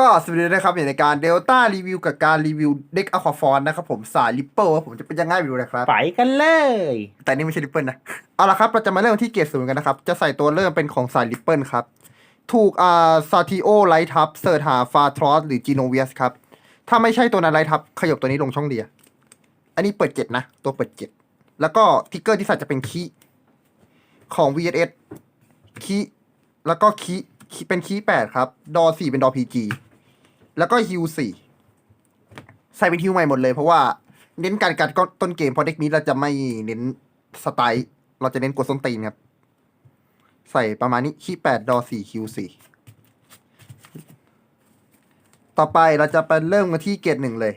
ก็สวัสดีนะครับอยู่ในการเดลต้ารีวิวกับการรีวิวเด็กอะควาฟอนนะครับผมสายลิปเปิลผมจะเป็นยังไงไปดูนะครับ ไปกันเลย แต่นี่ไม่ใช่ลิปเปิลนะ เอาละครับเราจะมาเริ่มที่เกรดศูนย์กันนะครับ จะใส่ตัวเริ่มเป็นของสายลิปเปิลครับ ถูกอ่าซาติโอไลท์ทับเสิร์ชหาฟาทรอสหรือจีโนเวียสครับ ถ้าไม่ใช่ตัวนั้นไลท์ทับขยบตัวนี้ลงช่องเดีย อันนี้เปิดเจ็ดนะ ตัวเปิดเจ็ดแล้วก็ทิกเกอร์ที่ใส่จะเป็นคีย์ของ VSS คีย์แล้วก็คีย์คีย์ เป็นคีย์แปดครับ ดอสี่เป็นดอพีจีแล้วก็ฮิวสี่ใส่เป็นฮิวใหม่หมดเลยเพราะว่าเน้นการกัดก็ต้นเกมเพราะเด็กนี้เราจะไม่เน้นสไตล์ เราจะเน้นกดส้นตีนครับ ใส่ประมาณนี้คีย์แปดดอสี่คิวสี่ต่อไปเราจะไปเริ่มกันที่เกรดหนึ่งเลย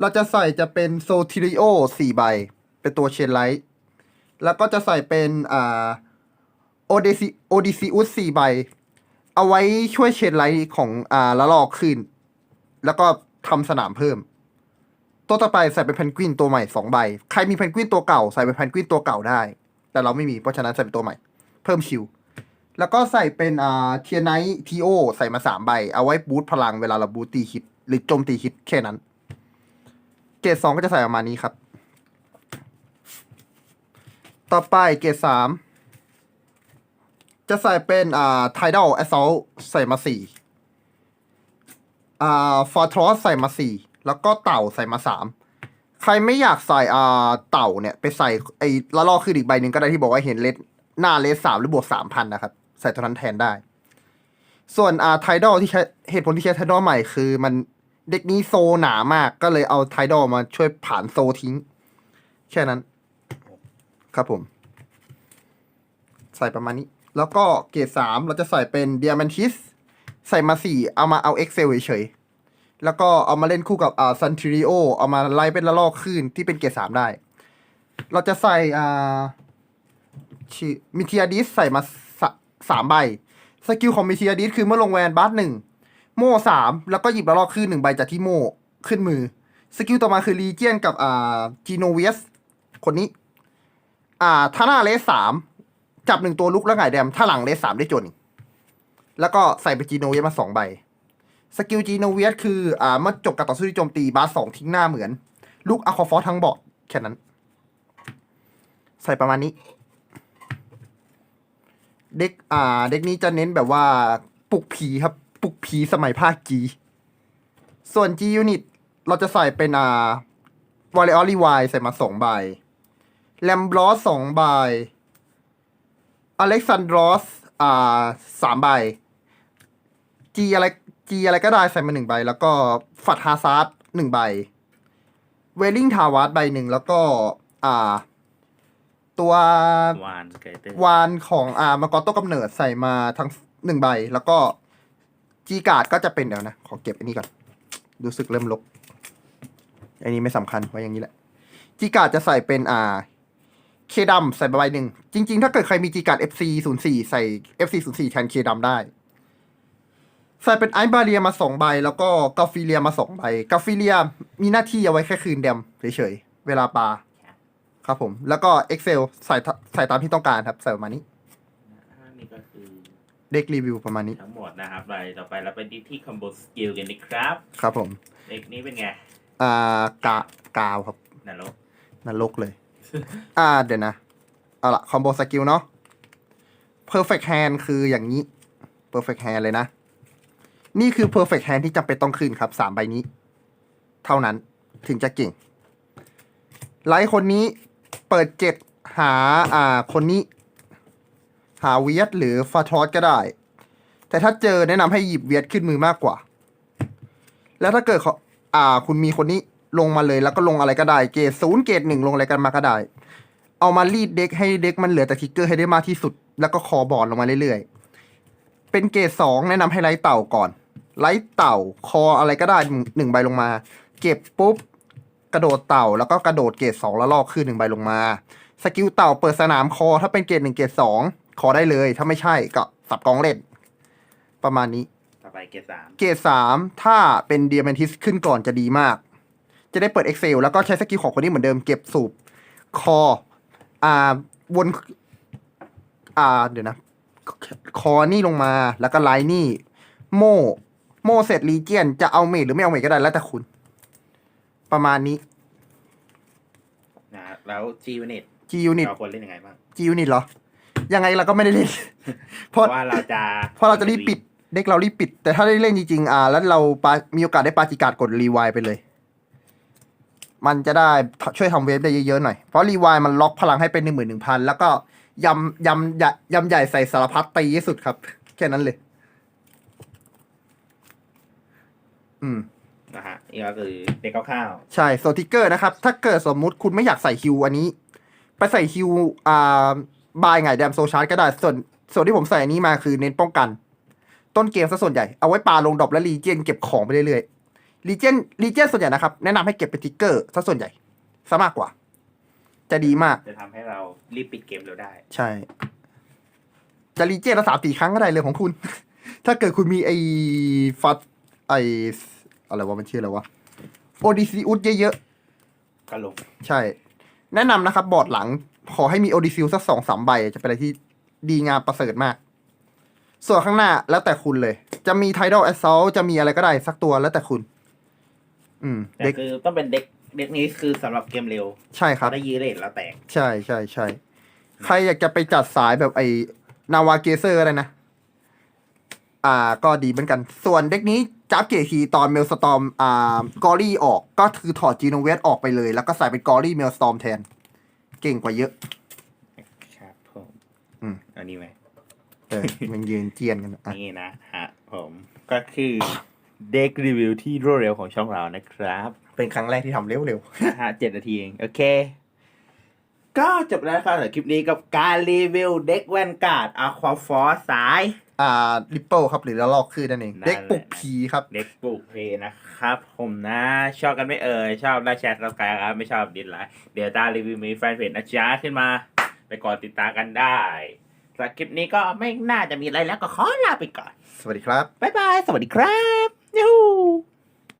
เราจะใส่จะเป็นโซทิริโอสี่ใบ เป็นตัวเชนไลท์ แล้วก็จะใส่เป็นอ่าโอเดซิโอดิซิอุสสี่ใบ เอาไว้ช่วยเชนไลท์ของอ่าละลอกขึ้น แล้วก็ทำสนามเพิ่ม ตัวต่อไปใส่เป็นเพนกวินตัวใหม่สองใบ ใครมีเพนกวินตัวเก่าใส่เป็นเพนกวินตัวเก่าได้ แต่เราไม่มีเพราะฉะนั้นใส่เป็นตัวใหม่ เพิ่มชิลแล้วก็ใส่เป็นอ่าเทียไนท์ทีโอใส่มาสามใบ เอาไว้บูตพลังเวลาเราบูตตีฮิตหรือโจมตีฮิตแค่นั้น เกรดสองก็จะใส่ประมาณนี้ครับ ต่อไปเกรดสาม จะใส่เป็นอ่าไทด a ลแอสซ l ลใส่มาสี่อ่าฟอร์ทรอสใส่มาสี่แล้วก็เต่าใส่มาสามใครไม่อยากใส่อ่าเต่าเนี่ย ไปใส่ไอ้ละลอกขึ้นอีกใบหนึ่งก็ได้ที่บอกว่าเห็นเลสหน้าเลสสามหรือบวกสามพันนะครับ ใส่ตัวนั้นแทนได้ ส่วนอ่าไทด a ลที่ใช้เหตุผลที่ใช้ไทด a ลใหม่คือมันเด็กนี้โซหนามากก็เลยเอาไทด a ลมาช่วยผ่านโซทิ้ง แค่นั้น ครับผม ใส่ประมาณนี้ แล้วก็เกรดสามเราจะใส่เป็นเดียมันทิสใส่มาสี่เอามาเอา Excel เฉยๆ แล้วก็เอามาเล่นคู่กับอ่าซันทิริโอเอามาไล่เป็นละลอกคลื่นที่เป็นเกรดสามได้ เราจะใส่อ่าชื่อมิเทียดิสใส่มาสสามใบ สกิลของมิเทียดิสคือเมื่อลงแวนบัสหนึ่งโม่สามแล้วก็หยิบละลอกคลื่นหนึ่งใบจากที่โม่ขึ้นมือ สกิลต่อมาคือรีเจียนกับอ่าจีโนเวสคนนี้ อ่าถ้านาเลสสาม จับหนึ่งตัวลุกแล้วไงแดม ถ้าหลังเลสสามได้จน แล้วก็ใส่ไปจีโนเวียมาสองใบ สกิลจีโนเวียสคือ อ่าเมื่อจบการต่อสู้ที่โจมตีบาสสองทิ้งหน้าเหมือนลูกอะคอฟอสทั้งบาะแค่นั้น ใส่ประมาณนี้ เด็กอ่า เด็กนี้จะเน้นแบบว่าปลุกผีครับ ปลุกผีสมัยภาคจีส่วน G Unit เราจะใส่เป็นอ่าวอลเลอรีวใส่มาสองใบแลมบลอสสองใบ อเล็กซานดรอสอ่าสามใบจีอะไรจีอะไรก็ได้ใส่มาหนึ่งใบ แล้วก็ฟัดฮาซาร์ดหนึ่งใบ เวลลิงทาวาร์ดใบหนึ่งแล้วก็อ่า ตัววานสเกตเตอร์วานของอ่ามังกรโต้กำเนิดใส่มาทั้งหนึ่งใบ แล้วก็จีการ์ดก็จะเป็นเดี๋ยวนะ ขอเก็บอันนี้ก่อนรู้สึกเริ่มลกอันนี้ไม่สำคัญไว้อย่างนี้แหละจีการ์ดจะใส่เป็นอ่า เคดำใส่ใบหนึ่ง จริง ๆ ถ้าเกิดใครมีจีการ์ด FC ศูนย์สี่ใส่ FC ศูนย์สี่แทนเคดำได้ ใส่เป็นไอบาเรียมาสองใบ แล้วก็กาฟิเลียมาสองใบกาฟิเลียมีหน้าที่เอาไว้แค่คืนแดมเฉยๆ เวลาปาครับผม แล้วก็ Excel ใส่ทใส่ตามที่ต้องการครับ ใส่ประมาณนี้ นี่ก็คือเด็กรีวิวประมาณนี้ ทั้งหมดนะครับไปต่อไปเราไปที่ที่คอมโบสกิลกันนะครับครับผม เด็กนี้เป็นไงอ่ากากาวครับนรกนรกเลย อ่าเดี๋ยวนะ เอาละคอมโบสกิลเนาะ perfect hand คืออย่างนี้ perfect hand เลยนะ นี่คือ perfect hand ที่จำเป็นต้องขึ้นครับสามใบนี้ เท่านั้นถึงจะเก่ง ไลท์คนนี้เปิดเจ็ดหาอ่าคนนี้ หาเวียดหรือฟาทอสก็ได้ แต่ถ้าเจอแนะนำให้หยิบเวียดขึ้นมือมากกว่า แล้วถ้าเกิดเขาอ่า คุณมีคนนี้ ลงมาเลยแล้วก็ลงอะไรก็ได้เกรดศูนย์เกรดหนึ่งลงอะไรกันมาก็ได้ เอามารีดเด็กให้เด็กมันเหลือแต่ทิกเกอร์ให้ได้มากที่สุด แล้วก็คอบอร์ดลงมาเรื่อยๆ เป็นเกรดสองแนะนำให้ไลท์เต่าก่อน ไลท์เต่าคออะไรก็ได้หนึ่งใบลงมา เก็บปุ๊บกระโดดเต่าแล้วก็กระโดดเกรดสองแล้วลอกขึ้นหนึ่งใบลงมา สกิลเต่าเปิดสนามคอ ถ้าเป็นเกรดหนึ่งเกรดสองคอได้เลย ถ้าไม่ใช่ก็สับกองเล่น ประมาณนี้ ต่อไปเกรดสามเกรดสามถ้าเป็นเดียม n นทิสขึ้นก่อนจะดีมาก จะได้เปิด Excel แล้วก็ใช้สกิลของคนนี้เหมือนเดิมเก็บสูบคอ อ่า วน อ่า เดี๋ยวนะ คอนี่ลงมา แล้วก็ไลน์นี่ โม่ โมเสสลีเจียน จะเอาเมดหรือไม่เอาเมดก็ได้แล้วแต่คุณ ประมาณนี้ นะฮะแล้วจีวเน็ต G unit เราควรเล่นยังไงบ้าง G unit เหรอ ยังไงเราก็ไม่ได้เล่น เพราะว่าเราจะเพราะเราจะรีบปิด เด็กเรารีบปิด แต่ถ้าได้เล่นจริงๆ อ่า แล้วเราปามีโอกาสได้ปาจิการดกดรีไวไปเลย มันจะได้ช่วยทำเวฟได้เยอะๆหน่อย เพราะรีไวมันล็อกพลังให้เป็นหนึ่งหมื่นหนึ่งพันแล้วก็ยำยำยำยำใหญ่ใส่สารพัดตีที่สุดครับ แค่นั้นเลย อืมนะฮะนี่ก็คือเด็กคร่าวใช่โซทิกเกอร์นะครับ ถ้าเกิดสมมุติคุณไม่อยากใส่ฮิวอันนี้ ไปใส่ฮิวอ่าบายไงแดมโซชาร์ดก็ได้ส่วนส่วนที่ผมใส่อันนี้มาคือเน้นป้องกัน ต้นเกมซะส่วนใหญ่เอาไว้ปาลงดรอปและรีเจนเก็บของไปเรื่อยๆ รีเจนรีเจนส่วนใหญ่นะครับ แนะนำให้เก็บเป็นทิกเกอร์ซะส่วนใหญ่ซะมากกว่า จะดีมากๆจะทำให้เรารีบปิดเกมเร็วได้ ใช่ จะรีเจนละสามสี่ครั้งก็ได้เลยของคุณ ถ้าเกิดคุณมีไอ้ฟัดไอ้อะไรวะมันชื่ออะไรวะโอดีซีอุดเยอะๆก็ลงใช่ แนะนำนะครับ บอร์ดหลัง ขอให้มีโอดิซิลสักสองสามใบ จะเป็นอะไรที่ดีงามประเสริฐมาก ส่วนข้างหน้าแล้วแต่คุณเลย จะมี Tidal Assault จะมีอะไรก็ได้สักตัวแล้วแต่คุณ อืมแต่เด็กคือต้องเป็นเด็กเด็กนี้คือสำหรับเกมเร็วใช่ครับ ได้ยีเลทแล้วแตก ใช่ใช่ใช่ใครอยากจะไปจัดสายแบบไอ้นาวาเกเซอร์อะไรนะ อ่า ก็ดีเหมือนกัน ส่วนเด็กนี้จับเกทีตอนเมลสตอมอ่ากอรี่ออกก็คือถอดจีโนเวสออกไปเลย แล้วก็ใส่เป็นกอรี่เมลสตอมแทน เก่งกว่าเยอะ ครับผมอืมอันนี้ไหมเออมันยืนเจียนกันอะ นี่นะฮะผมก็คือ เด็กรีวิวที่รวดเร็วของช่องเรานะครับ เป็นครั้งแรกที่ทำเร็วนะฮะเจ็ดนาทีเอง โอเค ก็จบแล้วครับสำหรับคลิปนี้กับการรีวิวเด็กแวนการ์ดอะควาฟอร์สาย ๆ อ่าริปเปิลครับหรือละลอกคือนั่นเอง นั่นแหละ เด็กปลุกผีครับ เด็กปลูกเพลย์นะครับ ผมนะ ชอบกันไม่เอ่ย ชอบไลค์แชร์สับสไครต์ครับ ไม่ชอบดิสไลค์เดี๋ยวตารีวิวมีแฟนเพจนะจ๊ะขึ้นมา ไปกดติดตามกันได้สำหรับคลิปนี้ก็ไม่น่าจะมีอะไรแล้วก็ขอลาไปก่อน สวัสดีครับ บ๊ายบาย สวัสดีครับ ยู